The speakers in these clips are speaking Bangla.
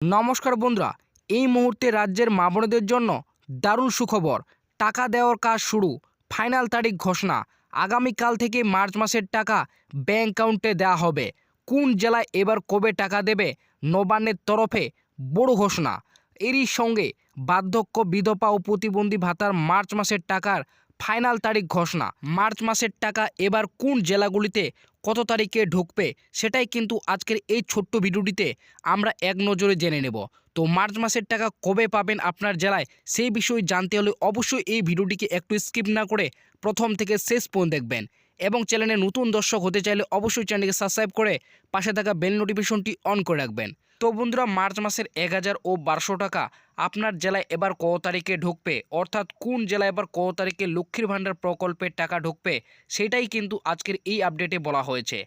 নমস্কার বন্ধুরা, এই মুহূর্তে রাজ্যের মা বোনেদের জন্য দারুণ সুখবর। টাকা দেওয়ার কাজ শুরু, ফাইনাল তারিখ ঘোষণা। আগামীকাল থেকে মার্চ মাসের টাকা ব্যাঙ্ক অ্যাকাউন্টে দেওয়া হবে। কোন জেলায় এবার কবে টাকা দেবে নবান্নের তরফে বড় ঘোষণা। এরই সঙ্গে বার্ধক্য, বিধবা ও প্রতিবন্ধী ভাতার মার্চ মাসের টাকার ফাইনাল তারিখ ঘোষণা। মার্চ মাসের টাকা এবার কোন জেলাগুলিতে কত তারিখে ঢুকবে সেটাই কিন্তু আজকের এই ছোট্ট ভিডিওটিতে আমরা এক নজরে জেনে নেব। তো মার্চ মাসের টাকা কবে পাবেন আপনার জেলায় সেই বিষয়ে জানতে হলে অবশ্যই এই ভিডিওটিকে একটু স্কিপ না করে প্রথম থেকে শেষ পর্যন্ত দেখবেন। এবং চ্যানেলে নতুন দর্শক হতে চাইলে অবশ্যই চ্যানেলকে সাবস্ক্রাইব করে পাশে থাকা বেল নোটিফিকেশনটি অন করে রাখবেন। তো বন্ধুরা, মার্চ মাসের এক হাজার ও বারোশো টাকা আপনার জেলায় এবার কত তারিখে ঢুকবে? অর্থাৎ কোন জেলায় এবার কত তারিখে লক্ষ্মীর ভাণ্ডার প্রকল্পের টাকা ঢুকবে? সেটাই কিন্তু আজকের এই আপডেটে বলা হয়েছে।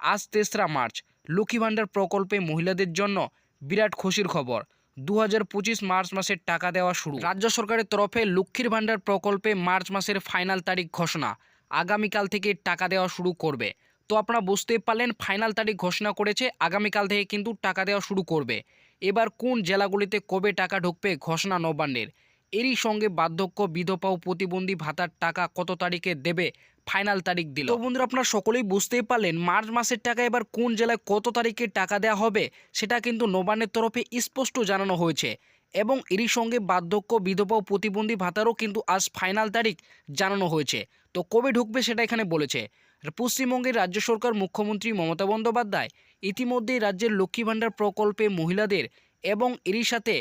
আজ তেসরা মার্চ, লক্ষ্মী ভাণ্ডার প্রকল্পে মহিলাদের জন্য বিরাট খুশির খবর। দু হাজার পঁচিশ মার্চ মাসের টাকা দেওয়া শুরু। রাজ্য সরকারের তরফে লক্ষ্মীর ভাণ্ডার প্রকল্পে মার্চ মাসের ফাইনাল তারিখ ঘোষণা। আগামীকাল থেকে টাকা দেওয়া শুরু করবে। তো আপনারা বুঝতেই পারলেন ফাইনাল তারিখ ঘোষণা করেছে, আগামীকাল থেকে কিন্তু টাকা দেওয়া শুরু করবে। এবার কোন জেলাগুলিতে কবে টাকা ঢুকবে ঘোষণা নবান্নের। এরই সঙ্গে বার্ধক্য, বিধবা ও প্রতিবন্ধী ভাতার টাকা কত তারিখে দেবে ফাইনাল তারিখ দিল। বন্ধুরা, আপনারা সকলেই বুঝতেই পারলেন, মার্চ মাসের টাকা এবার কোন জেলায় কত তারিখে টাকা দেওয়া হবে, সেটা কিন্তু নবান্নের তরফে স্পষ্ট জানানো হয়েছে। এবং এরই সঙ্গে বার্ধক্য, বিধবা ও প্রতিবন্ধী ভাতারও কিন্তু আজ ফাইনাল তারিখ জানানো হয়েছে। তো কবে ঢুকবে সেটা এখানে বলেছে। পশ্চিমবঙ্গের রাজ্য সরকার মুখ্যমন্ত্রী মমতা বন্দ্যোপাধ্যায় ইতিমধ্যেই রাজ্যের লক্ষ্মী ভাণ্ডার প্রকল্পে মহিলাদের এবং এরই সাথে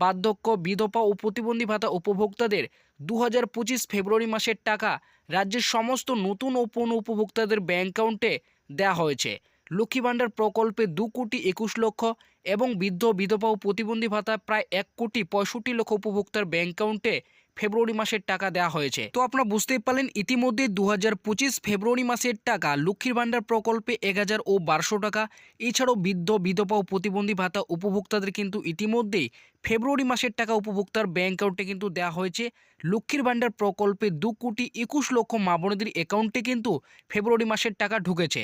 বার্ধক্য, বিধবা ও প্রতিবন্ধী ভাতা উপভোক্তাদের দু হাজার পঁচিশ ফেব্রুয়ারি মাসের টাকা রাজ্যের সমস্ত নতুন ও পুনঃ উপভোক্তাদের ব্যাঙ্ক অ্যাকাউন্টে দেওয়া হয়েছে। লক্ষ্মী ভাণ্ডার প্রকল্পে দু কোটি একুশ লক্ষ এবং বৃদ্ধ, বিধবা ও প্রতিবন্ধী ভাতা প্রায় এক কোটি পঁয়ষট্টি লক্ষ উপভোক্তার ব্যাঙ্ক অ্যাকাউন্টে ফেব্রুয়ারি মাসের টাকা দেওয়া হয়েছে। তো আপনারা বুঝতেই পারলেন, ইতিমধ্যে দু হাজার পঁচিশ ফেব্রুয়ারি মাসের টাকা লক্ষ্মীর ভাণ্ডার প্রকল্পে এক হাজার ও বারোশো টাকা। এছাড়াও বৃদ্ধ, বিধবা ও প্রতিবন্ধী ভাতা উপভোক্তাদের কিন্তু ইতিমধ্যেই ফেব্রুয়ারি মাসের টাকা উপভোক্তার ব্যাঙ্ক অ্যাকাউন্টে কিন্তু দেওয়া হয়েছে। লক্ষ্মীর ভাণ্ডার প্রকল্পে দু কোটি একুশ লক্ষ মা বোনেদের অ্যাকাউন্টে কিন্তু ফেব্রুয়ারি মাসের টাকা ঢুকেছে।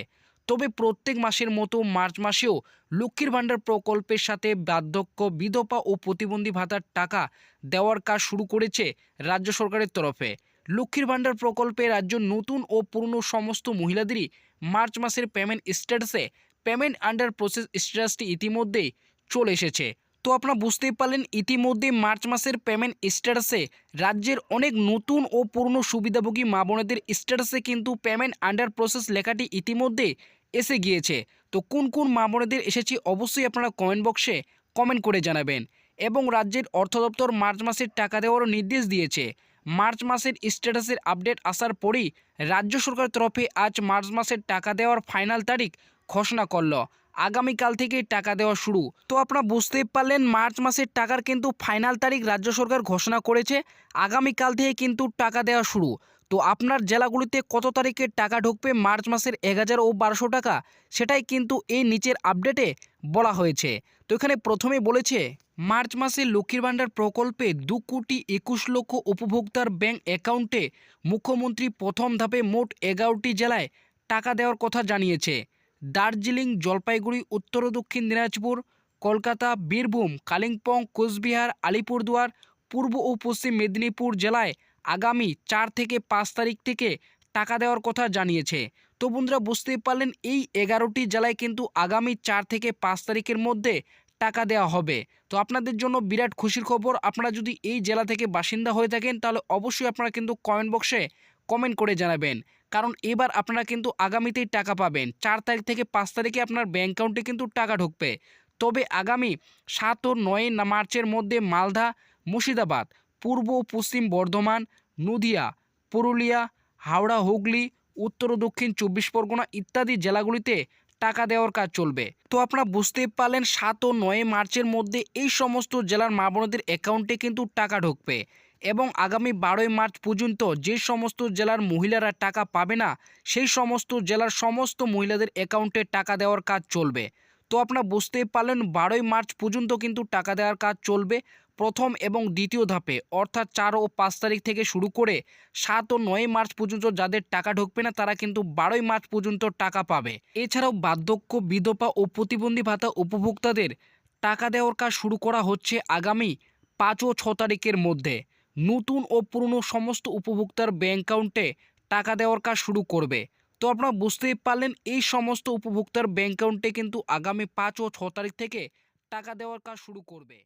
তবে প্রত্যেক মাসের মতো মার্চ মাসেও লক্ষ্মীর ভাণ্ডার প্রকল্পের সাথে বার্ধক্য, বিধবা ও প্রতিবন্ধী ভাতার টাকা দেওয়ার কাজ শুরু করেছে রাজ্য সরকারের তরফে। লক্ষ্মীর ভাণ্ডার প্রকল্পে রাজ্য নতুন ও পুরনো সমস্ত মহিলাদেরই মার্চ মাসের পেমেন্ট স্ট্যাটাসে পেমেন্ট আন্ডার প্রসেস স্ট্যাটাসটি ইতিমধ্যেই চলে এসেছে। তো আপনারা বুঝতেই পারলেন ইতিমধ্যে মার্চ মাসের পেমেন্ট স্ট্যাটাসে রাজ্যের অনেক নতুন ও পুরনো সুবিধাভোগী মা বোনেদের স্ট্যাটাসে কিন্তু পেমেন্ট আন্ডার প্রসেস লেখাটি ইতিমধ্যে এসে গিয়েছে। তো কোন কোন মা বোনেদের এসেছে অবশ্যই আপনারা কমেন্ট বক্সে কমেন্ট করে জানাবেন। এবং রাজ্যের অর্থ দপ্তর মার্চ মাসের টাকা দেওয়ারও নির্দেশ দিয়েছে। মার্চ মাসের স্ট্যাটাসের আপডেট আসার পরেই রাজ্য সরকারের তরফে আজ মার্চ মাসের টাকা দেওয়ার ফাইনাল তারিখ ঘোষণা করল। আগামীকাল থেকেই টাকা দেওয়া শুরু। তো আপনারা বুঝতেই পারলেন, মার্চ মাসের টাকার কিন্তু ফাইনাল তারিখ রাজ্য সরকার ঘোষণা করেছে। আগামীকাল থেকে কিন্তু টাকা দেওয়া শুরু। তো আপনার জেলাগুলিতে কত তারিখে টাকা ঢুকবে? মার্চ মাসের এক হাজার ও বারোশো টাকা? সেটাই কিন্তু এই নিচের আপডেটে বলা হয়েছে। তো এখানে প্রথমে বলেছে, মার্চ মাসে লক্ষ্মীর ভাণ্ডার প্রকল্পে দু কোটি একুশ লক্ষ উপভোক্তার ব্যাংক অ্যাকাউন্টে মুখ্যমন্ত্রী প্রথম ধাপে মোট এগারোটি জেলায় টাকা দেওয়ার কথা জানিয়েছে। দার্জিলিং, জলপাইগুড়ি, উত্তর ও দক্ষিণ দিনাজপুর, কলকাতা, বীরভূম, কালিম্পং, কোচবিহার, আলিপুরদুয়ার, পূর্ব ও পশ্চিম মেদিনীপুর জেলায় আগামী চার থেকে পাঁচ তারিখ থেকে টাকা দেওয়ার কথা জানিয়েছে। তো বন্ধুরা, বুঝতেই পারলেন, এই এগারোটি জেলায় কিন্তু আগামী চার থেকে পাঁচ তারিখের মধ্যে টাকা দেওয়া হবে। তো আপনাদের জন্য বিরাট খুশির খবর, আপনারা যদি এই জেলা থেকে বাসিন্দা হয়ে থাকেন, তাহলে অবশ্যই আপনারা কিন্তু কমেন্ট বক্সে কমেন্ট করে জানাবেন। কারণ এবার আপনারা কিন্তু আগামীতেই টাকা পাবেন। চার তারিখ থেকে পাঁচ তারিখে আপনার ব্যাঙ্ক অ্যাকাউন্টে কিন্তু টাকা ঢুকবে। তবে আগামী সাত ও নয় মার্চের মধ্যে মালদা, মুর্শিদাবাদ, পূর্ব পশ্চিম বর্ধমান নদিয়া, পুরুলিয়া, হাওড়া, হুগলি, উত্তর ও দক্ষিণ চব্বিশ পরগনা ইত্যাদি জেলাগুলিতে টাকা দেওয়ার কাজ চলবে। তো আপনারা বুঝতেই পারলেন, সাত ও নয় মার্চের মধ্যে এই সমস্ত জেলার মা বোনদের অ্যাকাউন্টে কিন্তু টাকা ঢুকবে এবং আগামী বারোই মার্চ পর্যন্ত যে সমস্ত জেলার মহিলারা টাকা পাবে না, সেই সমস্ত জেলার সমস্ত মহিলাদের অ্যাকাউন্টে টাকা দেওয়ার কাজ চলবে। তো আপনারা বুঝতেই পারলেন, বারোই মার্চ পর্যন্ত কিন্তু টাকা দেওয়ার কাজ চলবে। প্রথম এবং দ্বিতীয় ধাপে, অর্থাৎ চার ও পাঁচ তারিখ থেকে শুরু করে সাত ও নয় মার্চ পর্যন্ত যাদের টাকা ঢুকবে না, তারা কিন্তু বারোই মার্চ পর্যন্ত টাকা পাবে। এছাড়াও বার্ধক্য, বিধবা ও প্রতিবন্ধী ভাতা উপভোক্তাদের টাকা দেওয়ার কাজ শুরু করা হচ্ছে আগামী পাঁচ ও ছ তারিখের মধ্যে। নতুন ও পুরনো সমস্ত উপভোক্তার ব্যাংক অ্যাকাউন্টে টাকা দেওয়ার কাজ শুরু করবে। তো আপনারা বুঝতেই পারলেন, এই সমস্ত উপভোক্তার ব্যাংক অ্যাকাউন্টে কিন্তু আগামী পাঁচ ও ছ তারিখ থেকে টাকা দেওয়ার কাজ শুরু করবে।